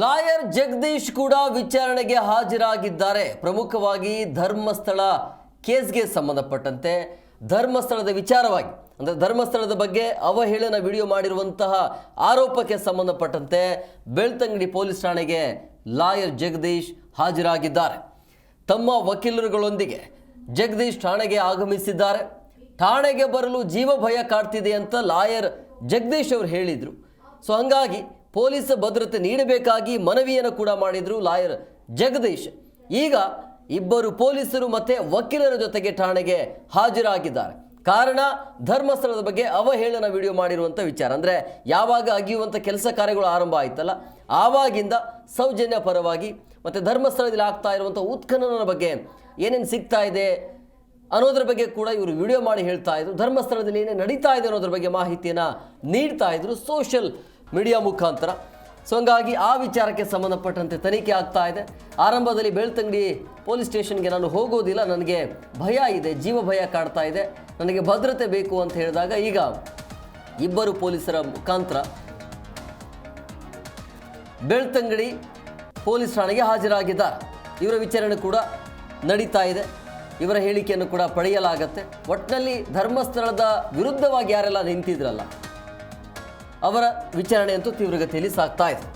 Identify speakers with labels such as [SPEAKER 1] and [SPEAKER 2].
[SPEAKER 1] Lawyer Jagadish ಕೂಡ ವಿಚಾರಣೆಗೆ ಹಾಜರಾಗಿದ್ದಾರೆ. ಪ್ರಮುಖವಾಗಿ ಧರ್ಮಸ್ಥಳ ಕೇಸ್ಗೆ ಸಂಬಂಧಪಟ್ಟಂತೆ ಧರ್ಮಸ್ಥಳದ ವಿಚಾರವಾಗಿ, ಅಂದರೆ ಧರ್ಮಸ್ಥಳದ ಬಗ್ಗೆ ಅವಹೇಳನ ವಿಡಿಯೋ ಮಾಡಿರುವಂತಹ ಆರೋಪಕ್ಕೆ ಸಂಬಂಧಪಟ್ಟಂತೆ ಬೆಳ್ತಂಗಡಿ ಪೊಲೀಸ್ ಠಾಣೆಗೆ ಲಾಯರ್ ಜಗದೀಶ್ ಹಾಜರಾಗಿದ್ದಾರೆ. ತಮ್ಮ ವಕೀಲರುಗಳೊಂದಿಗೆ ಜಗದೀಶ್ ಠಾಣೆಗೆ ಆಗಮಿಸಿದ್ದಾರೆ. ಠಾಣೆಗೆ ಬರಲು ಜೀವ ಭಯ ಕಾಡ್ತಿದೆ ಅಂತ ಲಾಯರ್ ಜಗದೀಶ್ ಅವರು ಹೇಳಿದರು. ಸೊ ಹಂಗಾಗಿ ಪೊಲೀಸ್ ಭದ್ರತೆ ನೀಡಬೇಕಾಗಿ ಮನವಿಯನ್ನು ಕೂಡ ಮಾಡಿದರು ಲಾಯರ್ ಜಗದೀಶ್. ಈಗ ಇಬ್ಬರು ಪೊಲೀಸರು ಮತ್ತೆ ವಕೀಲರ ಜೊತೆಗೆ ಠಾಣೆಗೆ ಹಾಜರಾಗಿದ್ದಾರೆ. ಕಾರಣ ಧರ್ಮಸ್ಥಳದ ಬಗ್ಗೆ ಅವಹೇಳನ ವಿಡಿಯೋ ಮಾಡಿರುವಂಥ ವಿಚಾರ. ಅಂದರೆ ಯಾವಾಗ ಅಗಿಯುವಂಥ ಕೆಲಸ ಕಾರ್ಯಗಳು ಆರಂಭ ಆಯ್ತಲ್ಲ, ಆವಾಗಿಂದ ಸೌಜನ್ಯ ಪರವಾಗಿ ಮತ್ತು ಧರ್ಮಸ್ಥಳದಲ್ಲಿ ಆಗ್ತಾ ಇರುವಂಥ ಉತ್ಖನನ ಬಗ್ಗೆ ಏನೇನು ಸಿಗ್ತಾ ಇದೆ ಅನ್ನೋದ್ರ ಬಗ್ಗೆ ಕೂಡ ಇವರು ವಿಡಿಯೋ ಮಾಡಿ ಹೇಳ್ತಾ ಇದ್ರು. ಧರ್ಮಸ್ಥಳದಲ್ಲಿ ಏನೇ ನಡೀತಾ ಇದೆ ಅನ್ನೋದ್ರ ಬಗ್ಗೆ ಮಾಹಿತಿಯನ್ನು ನೀಡ್ತಾ ಇದ್ರು. ಸೋಷಿಯಲ್ ಮೀಡಿಯಾ ಮುಖಾಂತರ. ಸೊ ಹಂಗಾಗಿ ಆ ವಿಚಾರಕ್ಕೆ ಸಂಬಂಧಪಟ್ಟಂತೆ ತನಿಖೆ ಆಗ್ತಾ ಇದೆ. ಆರಂಭದಲ್ಲಿ ಬೆಳ್ತಂಗಡಿ ಪೊಲೀಸ್ ಸ್ಟೇಷನ್ಗೆ ನಾನು ಹೋಗೋದಿಲ್ಲ. ನನಗೆ ಭಯ ಇದೆ, ಜೀವ ಭಯ ಕಾಡ್ತಾ ಇದೆ. ನನಗೆ ಭದ್ರತೆ ಬೇಕು ಅಂತ ಹೇಳಿದಾಗ ಈಗ ಇಬ್ಬರು ಪೊಲೀಸರ ಮುಖಾಂತರ ಬೆಳ್ತಂಗಡಿ ಪೊಲೀಸ್ ಠಾಣೆಗೆ ಹಾಜರಾಗಿದ್ದಾರೆ. ಇವರ ವಿಚಾರಣೆ ಕೂಡ ನಡೀತಾ ಇದೆ. ಇವರ ಹೇಳಿಕೆಯನ್ನು ಕೂಡ ಪಡೆಯಲಾಗತ್ತೆ. ಒಟ್ಟಿನಲ್ಲಿ ಧರ್ಮಸ್ಥಳದ ವಿರುದ್ಧವಾಗಿ ಯಾರೆಲ್ಲ ನಿಂತಿದ್ರಲ್ಲ ಅವರ ವಿಚಾರಣೆಯಂತೂ ತೀವ್ರಗತಿಯಲ್ಲಿ ಸಾಗ್ತಾ ಇದೆ.